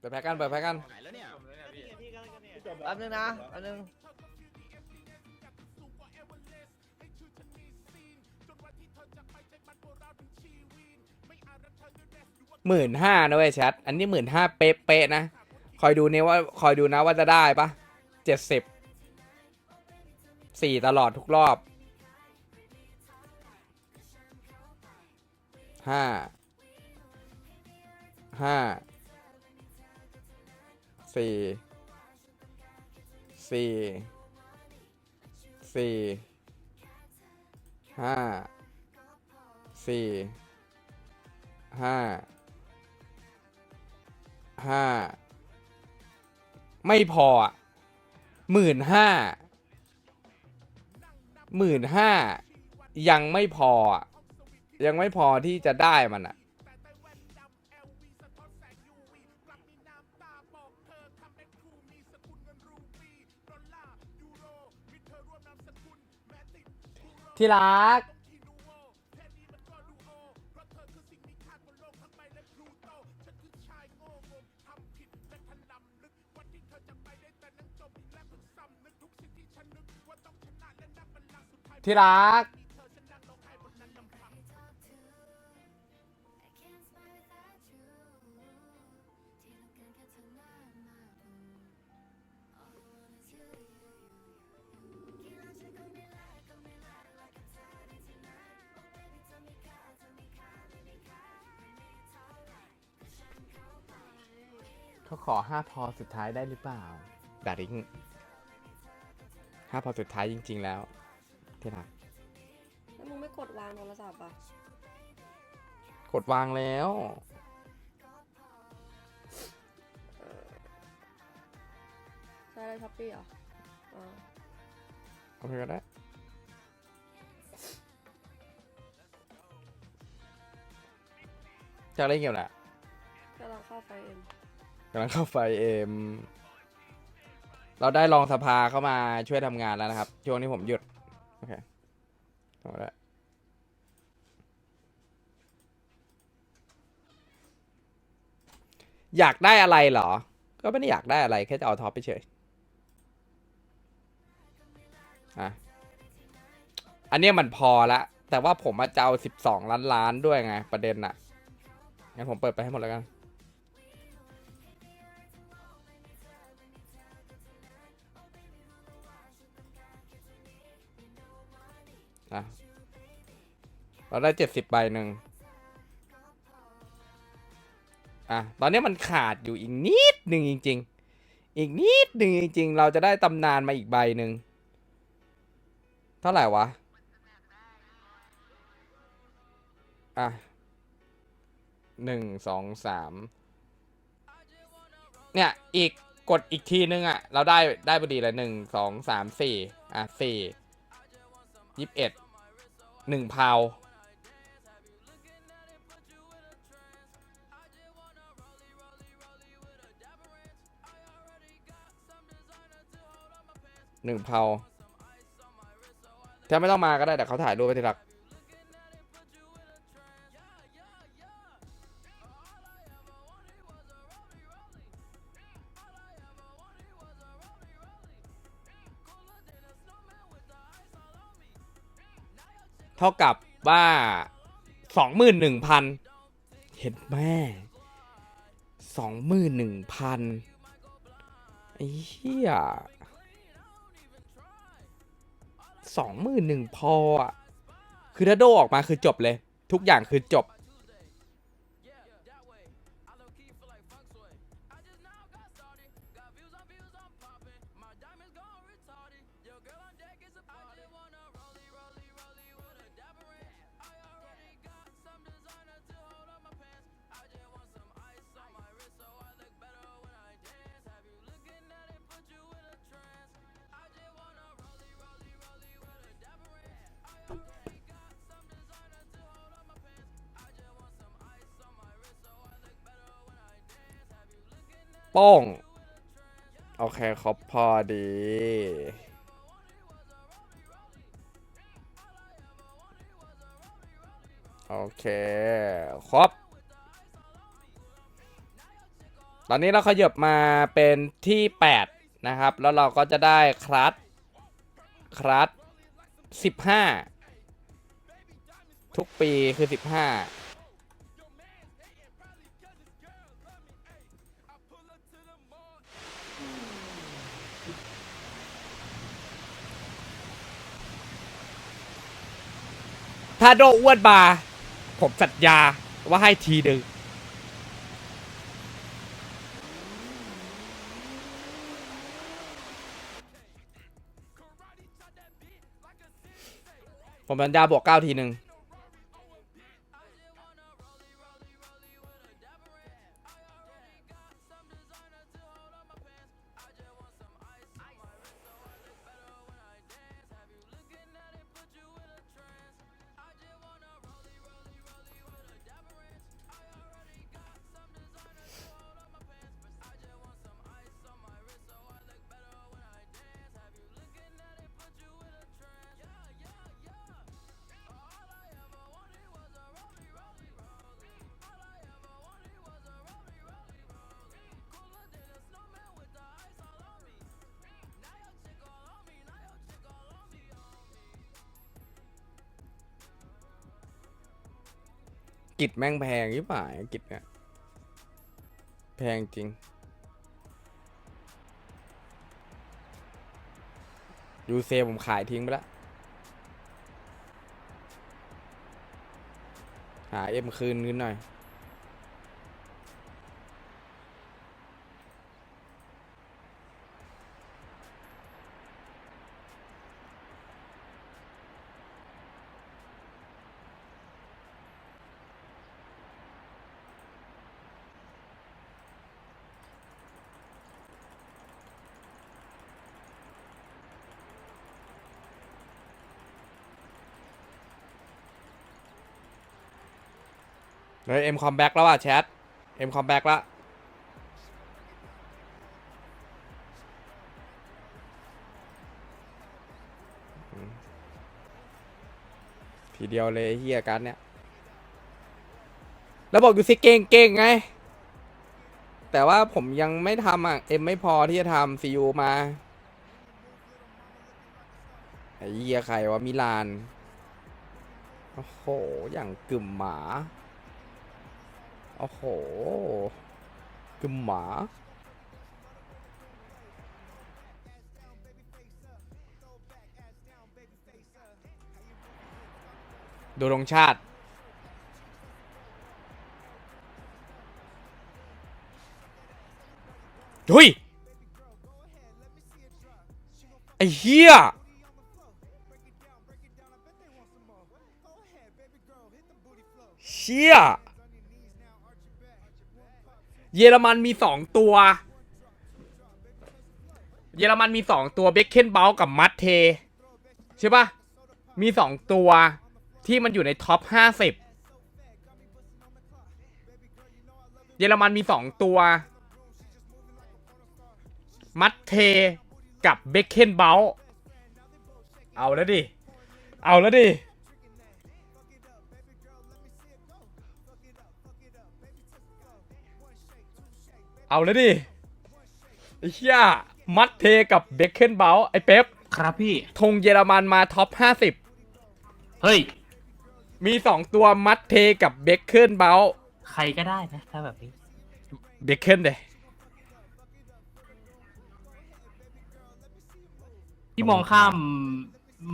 เปิดแพ็กกันเปิดแพ็กกันไหนแล้วเนี่ยแป๊บนึงนะแป๊บนึงหมื่นห้านะเว้ยแชทอันนี้หมื่นห้าเป๊ะๆนะ คอยดูเนี่ยว่าคอยดูนะว่าจะได้ปะเจ็ดสิบสี่ตลอดทุกรอบห้าห้า สี่สี่สี่ห้าสี่ห้าห้าไม่พอหมื่นห้าหมื่นห้ายังไม่พอ ยังไม่พอที่จะได้มันอะ ที่รัก ที่รัก เขาขอห้าพอสุดท้ายได้หรือเปล่าดาริงห้าพอสุดท้ายจริง ๆ แล้วที่รักแล้วมึงไม่กดวางโทรศัพท์อะกดวางแล้ว ใช่เลยช้อปปี้เหรออ๋อโอเคก็ได้ จะเล่นเกมแหละกำลังเข้าไฟเอ็ม กำลังเข้าไฟเอ็มเราได้รองสภาเข้ามาช่วยทำงานแล้วนะครับ ช่วงนี้ผมหยุด โอเคทำได้อยากได้อะไรเหรอ ก็ไม่ได้อยากได้อะไร แค่จะเอาท็อปไปเฉย อะ อันนี้มันพอละ แต่ว่าผมมาจะเอาสิบสองล้านล้านด้วยไง ประเด็นน่ะงั้นผมเปิดไปให้หมดแล้วกัน เราได้เจ็ดสิบใบหนึ่งอะตอนนี้มันขาดอยู่อีกนิดหนึ่งจริง ๆ อีกนิดหนึ่งจริง ๆ เราจะได้ตำนานมาอีกใบหนึ่งเท่าไหร่วะอะหนึ่งสองสามเนี่ยอีกกดอีกทีนึงอะ เราได้ได้พอดีเลยหนึ่งสองสามสี่อะสี่ยี่สิบเอ็ดหนึ่งพาว หนึ่งพาวถ้าไม่ต้องมาก็ได้แต่เขาถ่ายรูปไปทีหลักเท่ากับว่าสองหมื่นหนึ่งพันเห็นแม่สองหมื่นหนึ่งพันไอ้เหี้ย สองหมื่นหนึ่งพออะคือถ้าโดออกมาคือจบเลย ทุกอย่างคือจบ ป้องโอเคครบพอดี โอเคครบตอนนี้เราขยับมาเป็นที่ 8 นะครับ แล้วเราก็จะได้คลัสคลัส15 ทุกปีคือ 15 ถ้าโดอ้วนบาผมสัญญาว่าให้ทีหนึ่งผมสัญญาบวกเก้าทีหนึ่ง กิจแม่งแพงยิ่ป่ายกิจเนี่ยแพงจริง ยูเซผมขายทิ้งไปแล้ว หาเอ็มคืนนิดหน่อย ฮ้ยเอ็มคอมแบ็กแล้วว่ะแชทเอ็มคอมแบ็กละทีเดียวเลยไอเฮียกันเนี่ย แล้วบอกอยู่สิเก่งเก่งไง แต่ว่าผมยังไม่ทำอะ เอ็มไม่พอที่จะทำซีอูมาไอ้เฮียใครวะมิลาน โอ้โห อย่างกึ่มหมา โอ้โหกึมหมา ดูรงชาติ เฮ้ย ไอ้เหี้ยเชี่ย เยอรมันมีสองตัว เยอรมันมีสองตัวเบคเคนเบลกับมัตเทใช่ปะมีสองตัวที่มันอยู่ในท็อปห้าสิบเยอรมันมีสองตัว มัตเทกับเบคเคนเบลเอาแล้วดิ เอาแล้วดิ เอาแล้วดิไอ้เหี้ยมัตเทกับเบคเคนเบลไอ้เป๊ปครับพี่ ธงเยอรมันมาท็อปห้าสิบเฮ้ยมีสองตัวมัตเทกับเบคเคนเบลใครก็ได้นะถ้าแบบนี้ เบคเคนเดยพี่มองข้าม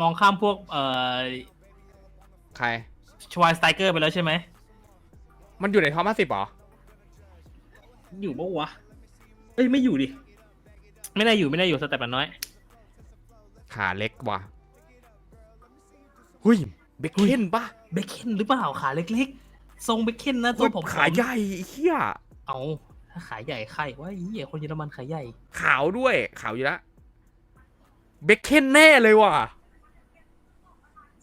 มองข้ามพวกเอ่อใคร ชวายสไตเกอร์ไปแล้วใช่ไหมมันอยู่ในท็อปห้าสิบหรอ อยู่ปะวะเอ้ยไม่อยู่ดิ ไม่ได้อยู่ไม่ได้อยู่สแตปมันน้อย ขาเล็กว่ะหุยเบคเคนปะเบคเคนหรือเปล่าขาเล็กๆ ทรงเบคเคนนะตัเฮ้วยผมขาใหญ่ไอ้เหี้ยเอาถ้าขาใหญ่ใครว่าเหี้ยคนเยอรมันขาใหญ่ ขาวด้วย ขาวอยู่แล้วเบคเคนแน่เลยว่ะ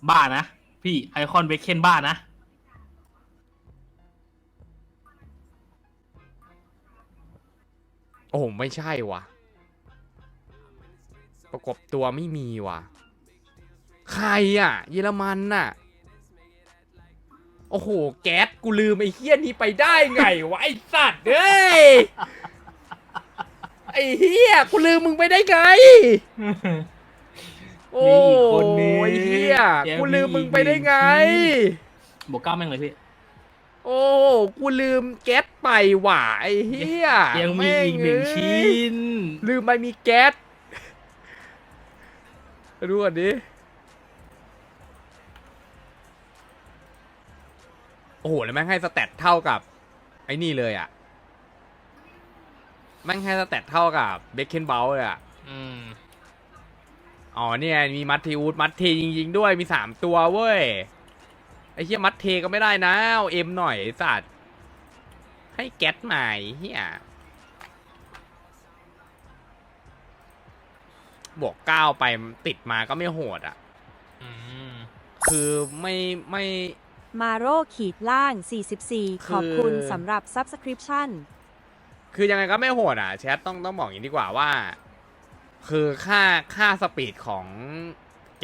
บ้านะ พี่ไอคอนเบคเคนบ้านะ โอ้ไม่ใช่ว่ะประกบตัวไม่มีว่ะใครอะ เยอรมันน่ะ โอ้โห แก๊สกูลืมไอ้เฮี้ยนี้ไปได้ไงวะ ไอ้สัตว์เอ้ย ไอ้เฮียกูลืมมึงไปได้ไง โอ้มีอีกคนนึงยเฮียยังกูลืมมึงไปได้ไง บวกเก้าแม่งเลยพี่ โอ้กูลืมแก๊สไปหว่าไอ้เฮียยังมีอีกหนึ่งชิ้น ลืมไปมีแก๊สดูก่อนดิโอ้โหแล้วแม่งให้สแตทเท่ากับ ไอ้นี่เลยอะแม่งให้สแตทเท่ากับเบคเคนเบลเลยอะอืมอ๋อเนี่ยมีมัตเทวูดมัตเทจริงๆด้วยมีสามตัวเว้ย ไอ้เหี้ยมัตเทก็ไม่ได้นะเอาเอ็มหน่อยไอ้สัตว์ให้แก๊สใหม่เฮียบวกเก้าไปติดมาก็ไม่โหดอะ อืม คือไม่ไม่ มาโร่ขีดล่าง 44 ขอบคุณคือ สำหรับ Subscription คือยังไงก็ไม่โหดอะแชทต้องต้องบอกอย่างนี้ดีกว่าว่า คือค่าค่าสปีดของ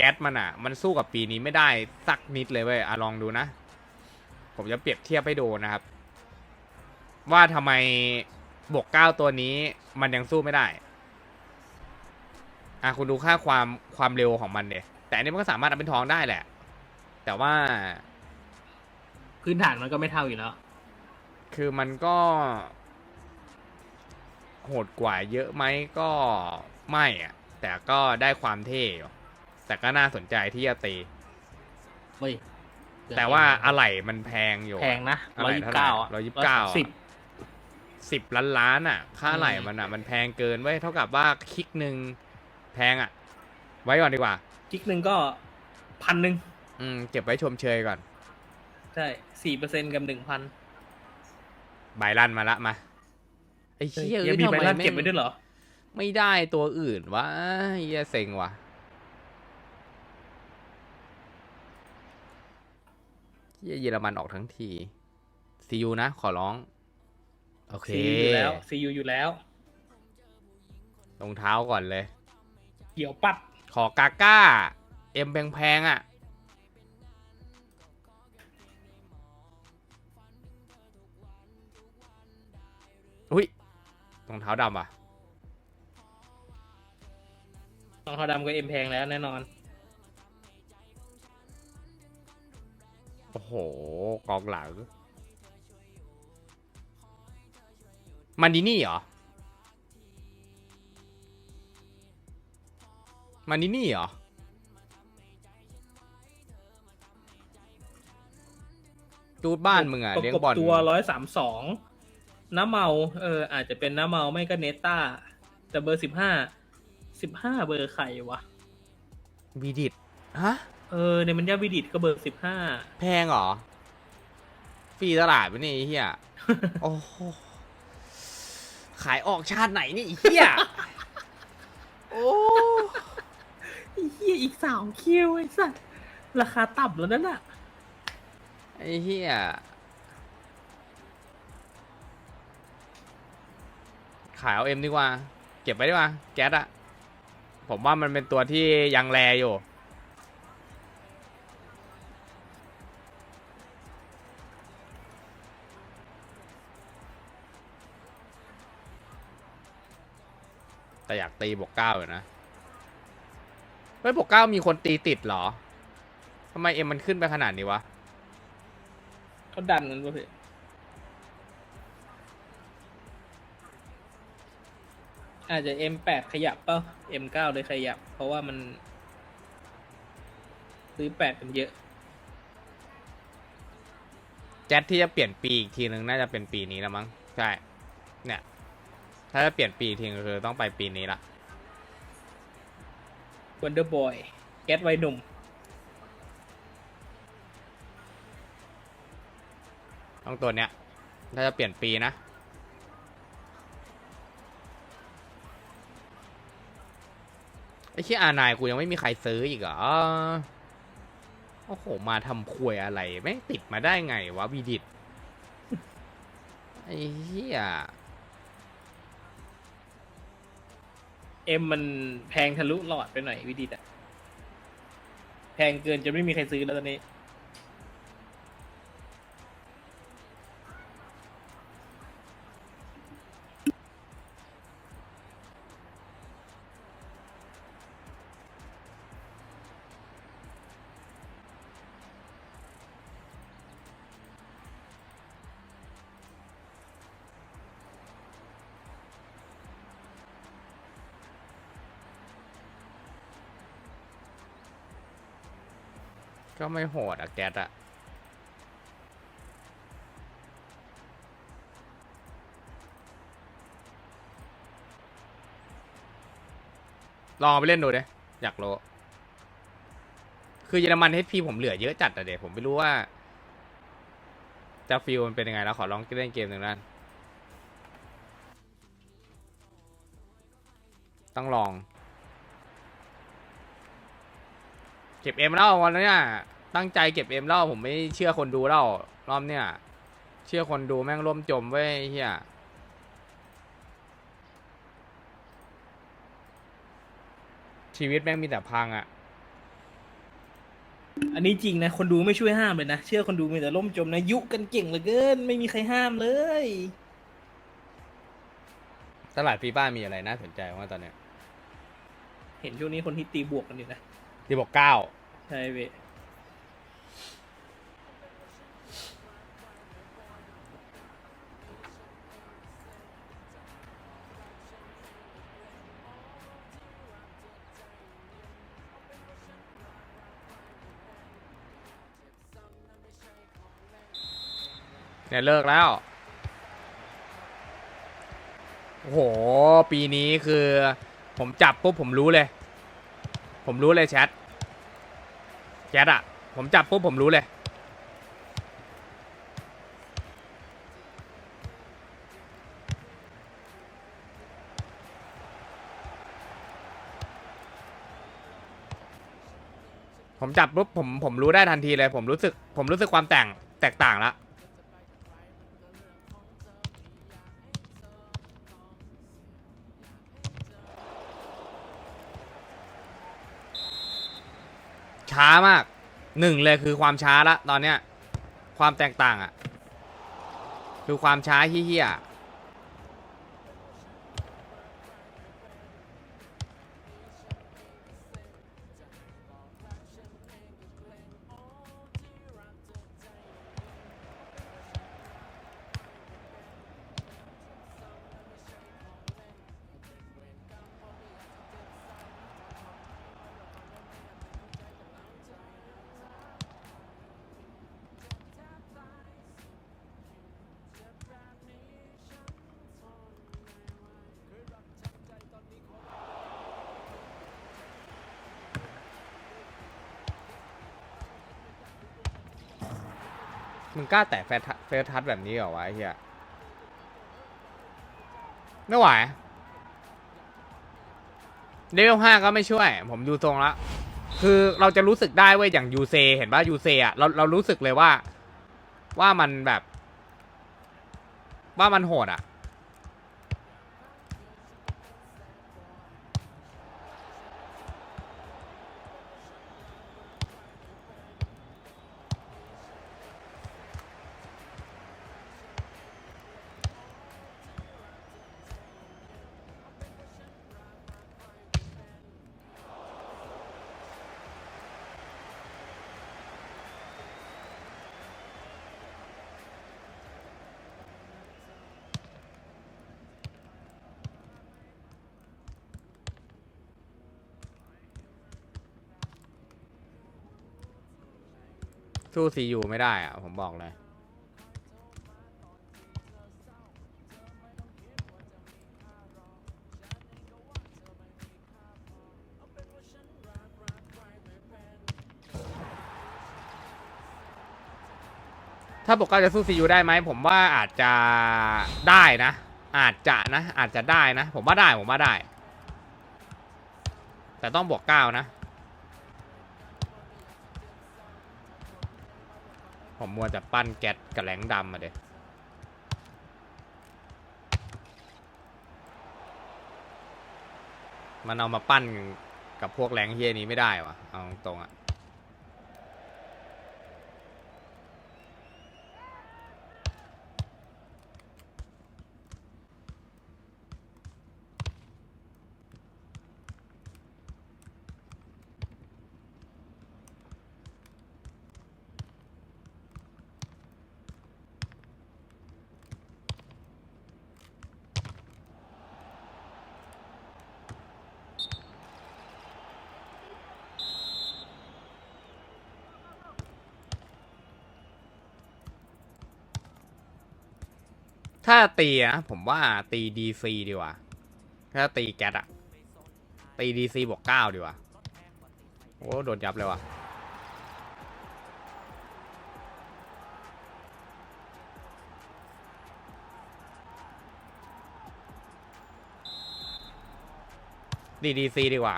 แก๊สมันอะ มันสู้กับปีนี้ไม่ได้สักนิดเลยเว้ยอะลองดูนะ ผมจะเปรียบเทียบให้ดูนะครับ ว่าทำไมบวกเก้าตัวนี้มันยังสู้ไม่ได้ อะคุณดูค่าความความเร็วของมันเดยแต่อันนี้มันก็สามารถเอาเป็นทองได้แหละ แต่ว่า พื้นฐานมันก็ไม่เท่าอยู่แล้ว คือมันก็ โหดกว่าเยอะไหมก็ไม่อะแต่ก็ได้ความเท่อยู่ แต่ก็น่าสนใจที่จะตีเฮ้ยแต่ว่าอะไหล่มันแพงอยู่แพงนะอะร้อยไหล่ยี่สิเท่าบไหร่เก้าร้อยยี่สิบเก้าสิบสิบล้านล้านอะ ค่าอะไหล่อืมมันอะ มันแพงเกินไว้ยเท่ากับว่าคลิกหนึ่งแพงอะ ไว้ก่อนดีกว่าจิกหนึ่งก็พันหนึ่งอืม เก็บไว้ชมเชยก่อน ใช่สี่เปอร์เซ็นต์กับหนึ่งพันใบลั่นมาละมาไอ้เชี่ยยังเอ้ยมีทำใบไมลั่นแม่เก็บไว้งด้วยเหรอ ไม่ได้ตัวอื่นวะเฮียเซ็งว่ะ เฮียเยอรมันออกทั้งทีซียูนะ ขอร้อง โอเค ซีอยู่แล้วซีอยู่อยู่แล้ว รองเท้าก่อนเลย เกี่ยวปัด ขอกาก้า เอ็มแพงๆอะ อุ้ยรองเท้าดำอะ รองเท้าดำก็เอ็มแพงแล้วแน่นอน อ้โห กองหลัง มันดินี่เหรอ มันดินี่เหรอจูดบ้านมึงอะประเลี้ยงกบบอลตัวร้อยสามสองน้าเมา เออ อาจจะเป็นน้าเมาไม่ก็เนต้า แต่เบอร์สิบห้าสิบห้าเบอร์ใครวะวีดิตฮะ เออในมันยาวิดิตก็เบอร์สิบห้าแพงเหรอ ฟรีตลาดไปนี่ไอ้เฮียโอ้โหขายออกชาติไหนนี่ไอ้เฮียโอ้ไอ้เฮียอีกสามคิวไอ้สัสราคาต่ำแล้วนั่นน่ะไอ้เฮียขายเอาเอ็มดีกว่า เก็บไว้ดีกว่า แก๊สอะผมว่ามันเป็นตัวที่ยังแรอยู่ แต่อยากตีบวกเก้าอยู่นะเฮ้ยบวกเก้ามีคนตีติดเหรอทำไมเอ็มมันขึ้นไปขนาดนี้วะเขาดันกันป่ะพี่อาจจะ M8 ขยับเปล่า M9 เลยขยับ เพราะว่ามัน ซื้อแปดกันเยอะ แจ็ตที่จะเปลี่ยนปีอีกทีนึงน่าจะเป็นปีนี้แล้วมั้ง ใช่ เนี่ย ถ้าจะเปลี่ยนปีอีกทีก็คือต้องไปปีนี้ละ Wonder Boy แก๊สไวยหนุ่มต้องตัวเนี้ย ถ้าจะเปลี่ยนปีนะไอ้ที่อานายกูยังไม่มีใครซื้ออีกเหรอ โอ้โห มาทำควยอะไรแม่งติดมาได้ไงวะวีดิตไอ้เหี้ย เอ็มมันแพงทะลุหลอดไปหน่อยวิดิตอะแพงเกินจะไม่มีใครซื้อแล้วตอนนี้ ก็ไม่โหดอะแก๊สอะลองเอาไปเล่นดูดิอยากรู้ คือเยอรมันเฮพีผมเหลือเยอะจัดอะเด็ผมไม่รู้ว่าจะฟิลมันเป็นยังไงแล้วขอลองเล่นเกมหนึ่งนั่นต้องลอง เก็บเอ็มแล้ววันนี้เนี่ยตั้งใจเก็บเอ็มแล้วผมไม่เชื่อคนดูแล้วรอบเนี่ยเชื่อคนดูแม่งร่วมจมไว้ยไอ้เฮียชีวิตแม่งมีแต่พังอะอันนี้จริงนะคนดูไม่ช่วยห้ามเลยนะ เชื่อคนดูมีแต่ล่มจมนะ ยุกันเก่งเหลือเกิน ไม่มีใครห้ามเลย ตลาดฟีบ้ามีอะไรน่าสนใจว่าตอนเนี้ย เห็นช่วงนี้คนที่ตีบวกกันอยู่นะ ที่บอกเก้าใช่เว้ยเนี่ยเลิกแล้ว โอ้โห ปีนี้คือ ผมจับปุ๊บผมรู้เลย ผมรู้เลยแชท แก๊ดอะผมจับปุ๊บผมรู้เลย ผมจับปุ๊บผมผมรู้ได้ทันทีเลย ผมรู้สึก ผมรู้สึกความแต่งแตกต่างแล้ว ช้ามากหนึ่งเลยคือความช้าละตอนเนี้ยความแตกต่างอะ่ะคือความช้าเฮี้ยๆ มึงกล้าแตะแฟร์ทัเฟสทัชแบบนี้เหรอวะไอ้เฮียไม่ไหวเลเวลห้าก็ไม่ช่วย ผมดูทรงละคือเราจะรู้สึกได้เว้ยอย่างยูเซเห็นป่ะยูเซอะเราเรารู้สึกเลยว่า ว่ามันแบบ ว่ามันโหดอะ สู้ซียูไม่ได้อะผมบอกเลย ถ้าบอกว่าจะสู้ซียูได้ไหมผมว่าอาจจะได้นะ อาจจะนะ อาจจะได้นะ ผมว่าได้ผมว่าได้ แต่ต้องบวกเก้านะ ผมมัวแต่ปั้นแก๊สกับแหลงดำมาเด็มันเอามาปั้นกับพวกแหลงเฮียนี้ไม่ได้วะเอาตรงๆอะ ถ้าตีนะผมว่าตีดีซีดีกว่า ถ้าตีแก๊สอะตีดีซีบวกเก้าดีกว่า โอ้โดนยับเลยว่ะดีดีซีดีกว่า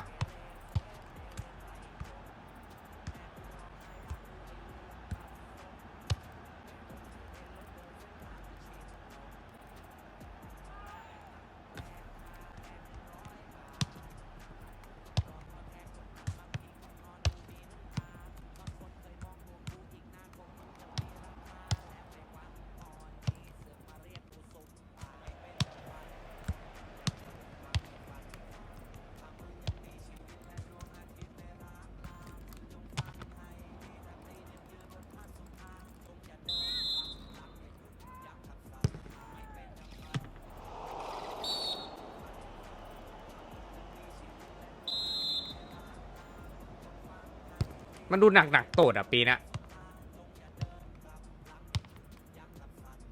มันดูหนักหนักๆโตดอะปีนะ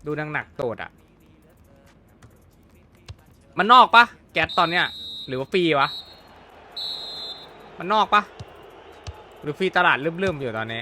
ดูหนักหนักๆโตดอะ มันนอกปะแก๊สตอนเนี้ย หรือว่าฟรีวะ มันนอกปะหรือฟรีตลาดลืมๆอยู่ตอนนี้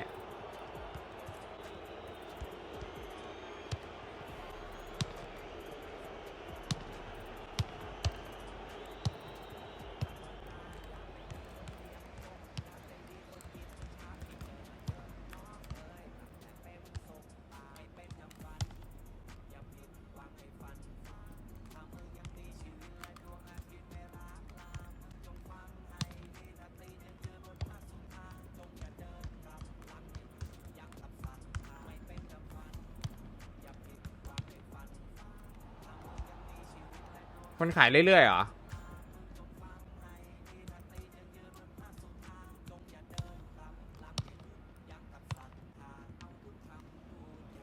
มันขายเรื่อยๆเหรอ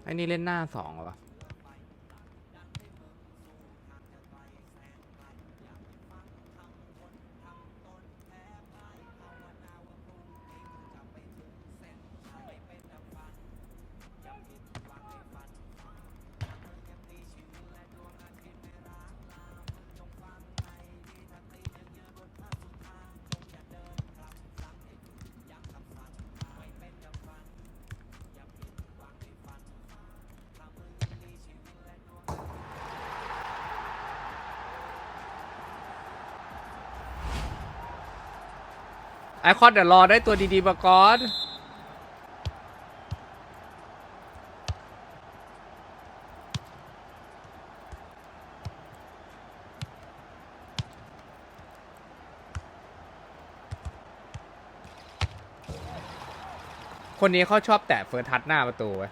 ไอ้นี่เล่นหน้าสองเหรอ ไอคอนเดี๋ยวรอได้ตัวดีๆมาก่อนคนนี้เขาชอบแตะเฟิร์ทัชหน้าประตูไว้ย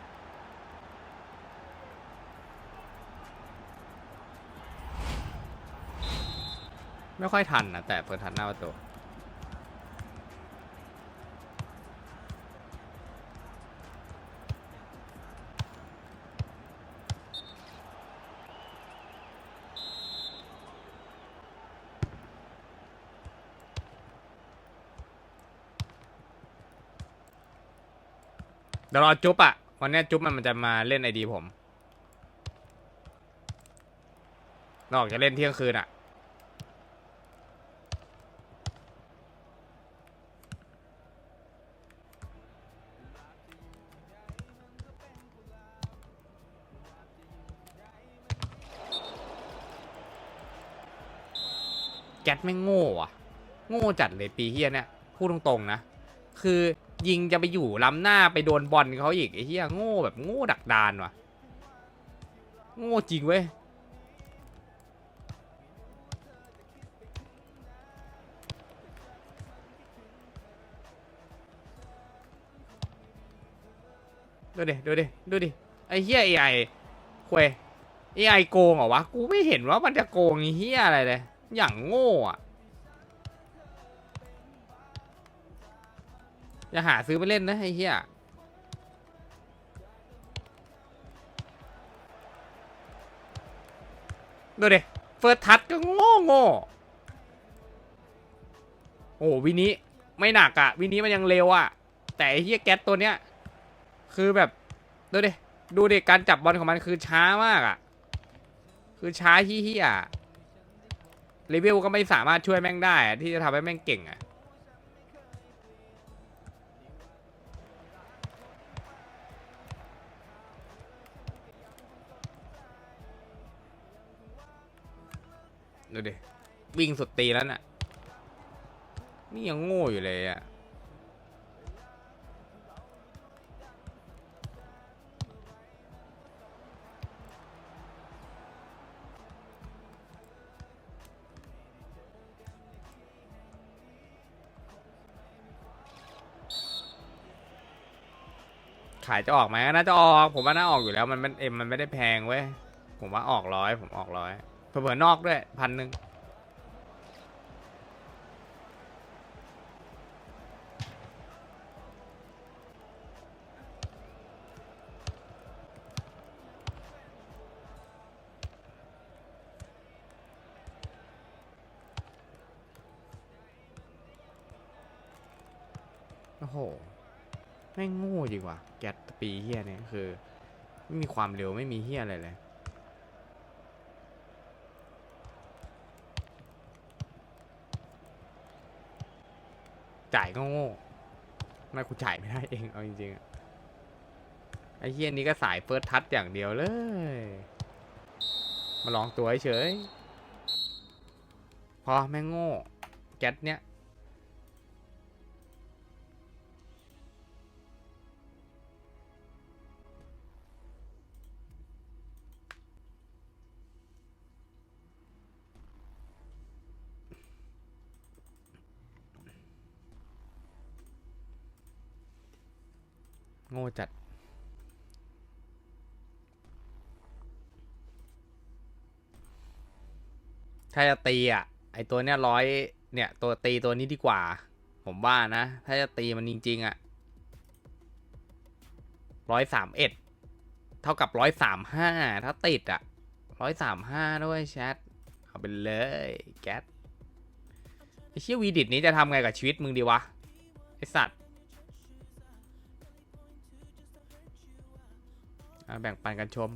ไม่ค่อยทันนะแตะเฟิร์ทัชหน้าประตู เดี๋ยวรอจุ๊บอะวันนี้จุ๊บมันมันจะมาเล่นไอดีผมนอกจะเล่นเที่ยงคืนอะแก๊สไม่งโง่อะโง่จัดเลยปีเฮียเนี่ยพูดตรงๆนะ คือ ยิงจะไปอยู่ล้ำหน้าไปโดนบอลเขาอีกไอ้เหี้ยโง่แบบโง่ดักดานว่ะ โง่จริงเว้ยดูดิ ดูดิ ดูดิ ไอ้เหี้ย AI ควย AI โกงเหรอวะ กูไม่เห็นว่ามันจะโกงไอ้เหี้ยอะไรเลย อย่างโง่อะ อย่าหาซื้อไปเล่นนะไอ้เหี้ยดูดิเฟิร์สทัชก็โง่โง่โอ้วินี้ไม่หนักอะวินี้มันยังเร็วอะแต่ไอ้เหี้ยแก๊สตัวเนี้ย คือแบบ ดูดิดูดิการจับบอลของมันคือช้ามากอะคือช้าเฮี้ยเลเวลก็ไม่สามารถช่วยแม่งได้ที่จะทำให้แม่งเก่งอะ วิ่งสุดตีแล้วน่ะ นี่ยังโง่อยู่เลยอะ ขายจะออกไหมน่าจะออก ผมว่าน่าออกอยู่แล้ว มันมันเอ็มมันไม่ได้แพงเว้ย ผมว่าออกร้อย ผมออกร้อย เผื่อๆนอกด้วยพันหนึ่ง โหไม่งโง่จริงว่ะแกตปีเฮียเนี่ยคือ ไม่มีความเร็วไม่มีเฮียอะไรเลยจ่ายก็โง่ไม่กูจ่ายไม่ได้เอง เอาจริงๆอะไอ้เฮียนี้ก็สายเฟิร์สทัชอย่างเดียวเลย มาลองตัวเฉย พอแม่งโง่ แก๊สเนี้ย โง่จัด ถ้าจะตีอะ ไอตัวเนี้ยร้อยเนี่ย ตัวตีตัวนี้ดีกว่า ผมว่านะ ถ้าจะตีมันจริง ๆ อะร้อยสามเอ็ดเท่ากับร้อยสามห้าถ้าติดอะร้อยสามห้าด้วยแชทเอาไปเลยแก๊สไอเชี่ยวีดิตนี้จะทำไงกับชีวิตมึงดีวะ ไอสัตว์ แบ่งปันกันชม